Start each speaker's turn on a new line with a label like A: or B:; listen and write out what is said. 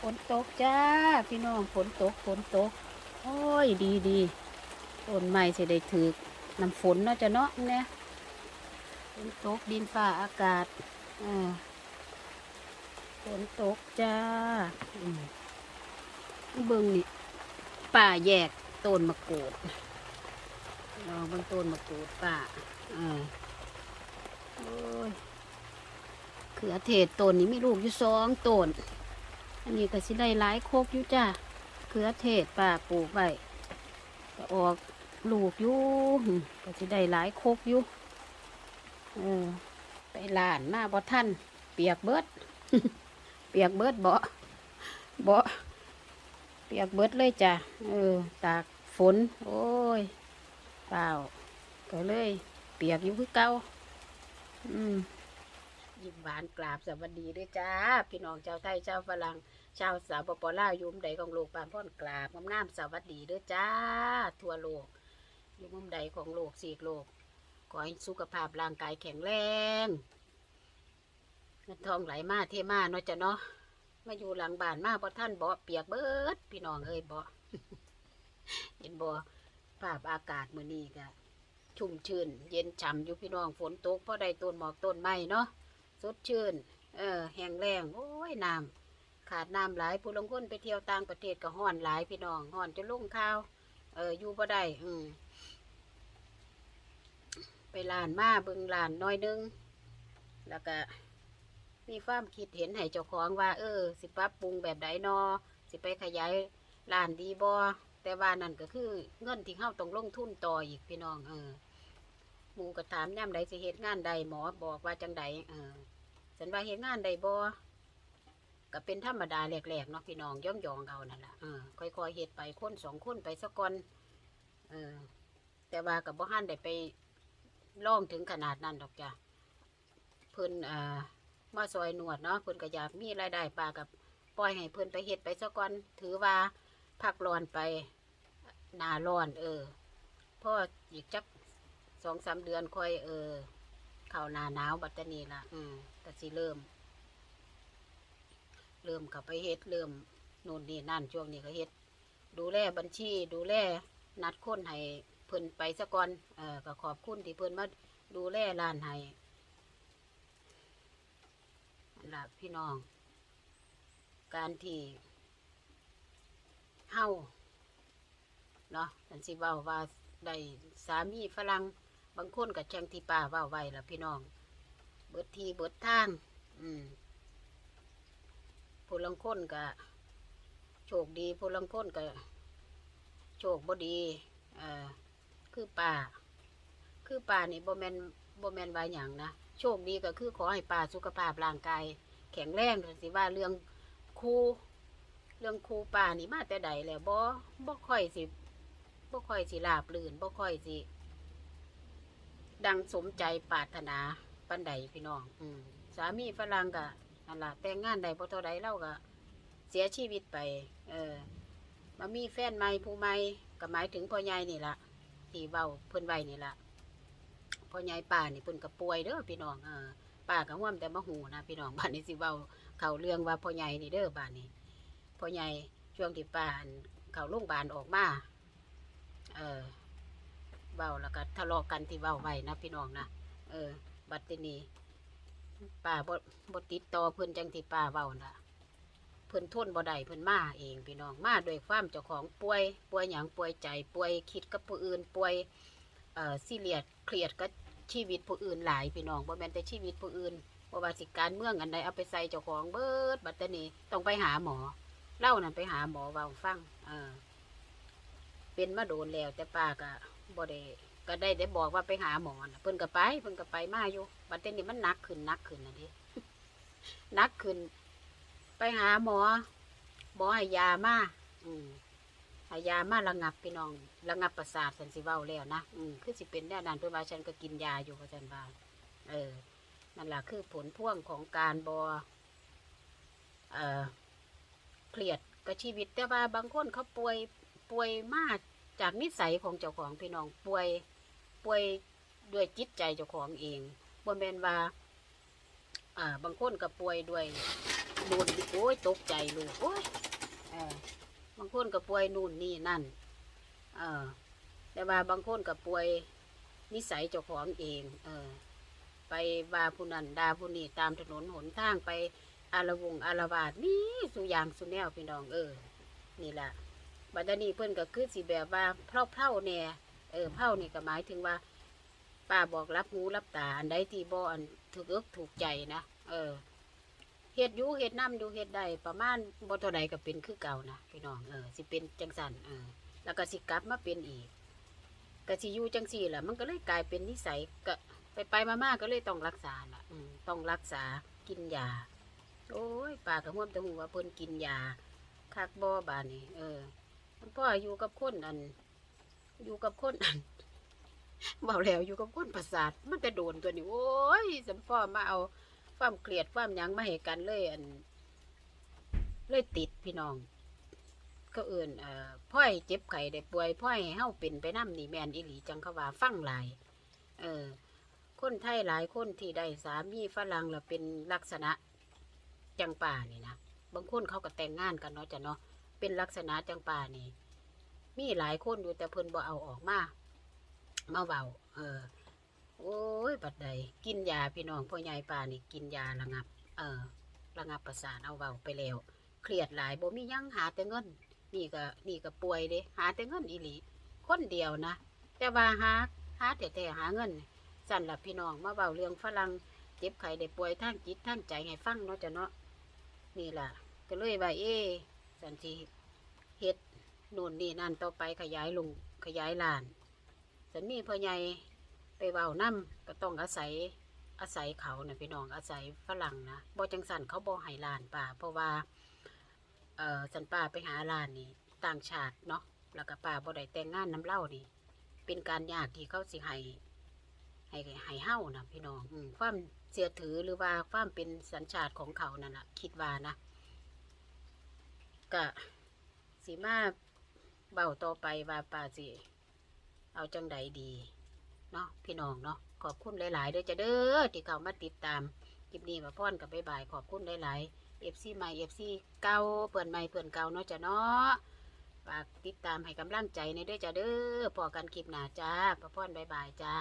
A: ฝนตกจ้า พี่น้องฝนตกฝนตก โอ้ยดีดีต้นไม้สิได้ถือน้ำฝนเนาะจะเนาะเนี่ยฝนตกดินฟ้าอากาศอ่าฝนตกจ้าอืมเบิ่งนี่ป่าแยกต้นมะกรูดลองเบิ่งต้นมะกรูดป่าอ่าโอ้ยเขือเทศต้นนี้มีลูกอยู่สองต้น อันนี้ก็สิได้หลายโคกอยู่จ้าเขือเทศป่าปลูกไว้ก็ออกลูกอยู่ก็สิได้หลายโคกอยู่เออไปหลานมาบ่ท่านเปียกเบิด เปียกเบิดบ่บ่เปียกเบิดเลยจ้ะเออ ตากฝน โอ้ยเปล่าก็เลย เปียกอยู่คือเก่าอืม ยิ้มหวานกราบสวัสดีด้วยจ้า พี่น้องชาวไทยชาวฝรั่งชาวสาวปปลาวยุมใดของโลกปานพ่อนกราบงามๆสวัสดีด้วยจ้า ทั่วโลกอยู่มุมใดของโลกสีกโลก ขอให้สุขภาพร่างกายแข็งแรงเงินทองไหลมาเทมาเนาะจ้ะเนาะมาอยู่หลังบ้านมาเพอท่านบ่เปียกเบิด พี่น้องเอ้ยบ่เห็นบ่ภาพอากาศมื้อนี้ก็ชุ่มชื่น เย็นฉ่ำอยู่พี่น้องฝนตกพอได้ต้นหมอกต้นไม้เนาะ สดชื่น เออ แห้งแรงโอ้ยน้ำขาดน้ำหลายผู้ลงคนไปเที่ยวต่างประเทศก็ห้อนหลายพี่น้องห้อนจะลุ่งข้าว เอออยู่บ่ได้อืมไปลานมาเบิ่งลานน้อยนึง แล้วก็มีความคิดเห็นให้เจ้าของว่า เออ สิปรับปรุงแบบใดนอ สิไปขยายลานดีบ่แต่ว่านั่นก็คือเงินที่เฮาต้องลงทุนต่ออีกพี่น้องเออ หมูก็ถามย่ำใดสิเหตุงานใดหมอบอกว่าจังใดเออฉันว่าเหตุงานใดบ่ก็เป็นธรรมดาแหลกๆเนาะพี่น้องย่องยองๆเอานั่นแหละเออค่อยๆเหตุไปคนสองคนไปสักก่อนเออ แต่ว่ากับบ่ฮันได้ไปล่องถึงขนาดนั้นดอกจ้ะเพิ่นอ่อมาซอยหนวดเนาะเพิ่นก็อยากมีรายได้ปลากับปล่อยให้เพิ่นไปเฮ็ดไปสักก่อนถือว่าพักร้อนไปนาร้อน เออพ่ออีกจัก สองสามเดือนค่อยเออ เข้าหนาหนาวบัดตรนี้ละอืมก็สิเริ่ม เริ่มเข้าไปเฮ็ดเริ่มนู่นนี่นั่นช่วงนี้ก็เฮ็ด ดูแลบัญชีดูแลนัดคนให้เพิ่นไปซะก่อนเออก็ขอบคุณที่เพิ่นมาดูแลร้านให้ล่ะพี่น้อง การที่เฮาเนาะฉันสิเว้าว่าได้สามีฝรั่ง บางคนกับจังที่ป้าว้าไว้ละพี่น้อง เบิดทีเบิดทาง อืมผู้ลังคนก็โชคดีผู้ลังคนก็โชคบ่ดีเอ่อคือป่า คือป่านี่บ่แมนบ่แมนว่าหยังนะโชคดีก็คือขอให้ป่าสุขภาพร่างกายแข็งแรงสิว่าเรื่องครูเรื่องครูป่านี่มาแต่ใดแล้วบ่บ่ค่อยสิบ่ค่อยสิลาบลื่นบ่ค่อยสิ ดังสมใจปรารถนาปันใดพี่น้อง อืมสามีฝรั่งก็นั่นล่ะแต่งงานใดพอเท่าใดเล่าก็เสียชีวิตไป เออมามีแฟนใหม่ผู้ใหม่ก็หมายถึงพ่อใหญ่นี่ล่ะที่เว้าเพิ่นไว้นี่ล่ะพ่อใหญ่ป่านี่เพิ่นก็ป่วยเด้อพี่น้องเออป้าก็ห่วมแต่มาหูนะพี่น้องบ้านนี้สิเว้าเข้าเรื่องว่าพ่อใหญ่นี่เด้อบ้านนี้พ่อใหญ่ช่วงที่ป้านเข้าโรงพยาบาลออกมา เว้าแล้วก็ทะเลาะกันที่เว้าไว้นะพี่น้องนะเออ บัดทีนี้ป้าบ่บ่ติดต่อเพิ่นจังที่ป้าเว้าน่ะเพิ่นทนบ่ได้เพิ่นมาเองพี่น้องมาด้วยความเจ้าของป่วย ป่วยหยังป่วยใจ ป่วยคิดกับผู้อื่น ป่วยเอ่อซีเรียสเครียดกับชีวิตผู้อื่นหลายพี่น้องบ่แม่นแต่ชีวิตผู้อื่นบ่ว่าสิการเมืองอันใดเอาไปใส่เจ้าของเบิด บัดทีนี้ต้องไปหาหมอเล่านั่นไปหาหมอเว้าฟังเออเป็นมาโดนแล้วแต่ป้าก็ บ่ได้ก็ได้ได้บอกว่าไปหาหมอนะเพิ่นก็ไป เพิ่นก็ไปมาอยู่บัดเดี๋ยวนี้มันหนักขึ้นหนักขึ้นนะดิหนักขึ้น ไปหาหมอหมอให้ยามาอืมให้ยามาระงับพี่น้องระงับประสาทสันสิเว้าแล้วนะอืมคือสิเป็นแน่นอนเพื่อว่าฉันก็กินยาอยู่เพราะฉันว่าเออนั่นแหละคือผลพ่วงของการบอเอ่อเครียดกับชีวิตแต่ว่าบางคนเขาป่วยป่วยมาก จากนิสัยของเจ้าของพี่น้องป่วยป่วยด้วยจิตใจเจ้าของเองบ่แม่นว่าอ่าบางคนก็ป่วยด้วยโดนโอ้ยตกใจลูกโอ้ยเออบางคนก็ป่วยนู่นนี่นั่นเออแต่ว่าบางคนก็ป่วยนิสัยเจ้าของเอง เออ ไปว่าผู้นั้นดาผู้นี้ตามถนนหนทางไปอารวงอารวาสนี่สุยางสุแนวพี่น้องเออ นี่แหละ บัดนี้เพิ่นก็คือสิแบบว่าเพ่าเพ่าๆแน่เออเพ่านี่ก็หมายถึงว่าป้าบอกรับหูรับตาอันใดที่บ่อันถูกอกถูกใจนะเออเฮ็ดอยู่เฮ็ดน้ำอยู่เฮ็ดได้ประมาณบ่เท่าใดก็เป็นคือเก่านะพี่น้องเออสิเป็นจังสันเออแล้วก็สิกลับมาเป็นอีกก็สิอยู่จังซี่แหละมันก็เลยกลายเป็นนิสัยก็ไปไปๆมาๆก็เลยต้องรักษาล่ะอืมต้องรักษากินยาโอ้ยป้าก็ห่วมแตะหูว่าเพิ่นกินยาคักบ่บาดนี้เออ พ่ออยู่กับคนอัน อยู่กับคนอันเบาแล้วอยู่กับคนประสาทมันจะโดนตัวนี้โอ้ยสัมพ่อมาเอาความเกลียดความยั้งมาให้กันเลยอัน เลยติดพี่น้อง ก็เอื่นอ่พ่อยเจ็บไข้ได้ป่วยพ่อยให้เฮาเป็นไปน้ำนี่แมนอีหลีจังเขาว่าฟังหลาย เออ คนไทยหลายคนที่ได้สามีฝรั่งแล้วเป็นลักษณะจังป่านี่นะบางคนเขาก็แต่งงานกันเนาะจ้ะเนาะ เป็นลักษณะจังป่านี่มีหลายคนอยู่แต่เพิ่นบ่เอาออกมามาเบาเออ โอ้ยบัดใดกินยาพี่น้องพ่อใหญ่ป่านี่กินยาระงับ เออ ระงับประสาทเอาเบาไปแล้วเครียดหลายบ่มียังหาแต่เงินนี่ก็นี่ก็ป่วยเด้หาแต่เงินอีหลีคนเดียวนะแต่ว่าหาหาแต่แต่หาเงินสั่นละพี่น้องมาเบาเรื่องฝรั่งเจ็บไข้ได้ป่วยทางจิตทางใจให้ฟังเนาะจ้ะเนาะนี่ล่ะก็เลยว่าเอ๊ สันสิเฮ็ดนู่นนี่นั่นต่อไปขยายลงขยายลาน สันมีพ่อใหญ่ไปเว้านํก็ต้องอาศัยอาศัยเขานะพี่น้องอาศัยฝรั่งนะบ่จังสันเขาบ่ให้ลานป่า เพราะว่าเอ่อสันป่าไปหาลานนี่ต่างชาติเนาะแล้วก็ป่าบ่ได้แต่งงานน้ำเล่านี่เป็นการยากที่เขาสิให้ให้ให้เฮานะพี่น้อง อืความเสียถือหรือว่าความเป็นสัญชาติของเขานั่นแหละคิดว่านะ ก็สีมาเบาต่อไปว่าป่าสิเอาจังใดดีเนาะพี่น้องเนาะขอบคุณหลายๆด้อจ้ะเด้อที่เขามาติดตามคลิปนี้มาพ่อนกับบ๊ายบายขอบคุณหลายๆเอฟซีใหม่เอฟซีเก่าเพื่นใหม่เพื่นเก่าเนาะจ้ะเนาะฝากติดตามให้กำลังใจในด้อจ้ะเด้อพอกันคลิปหน้าจ้าพระพ่อนบ๊ายบายจ้า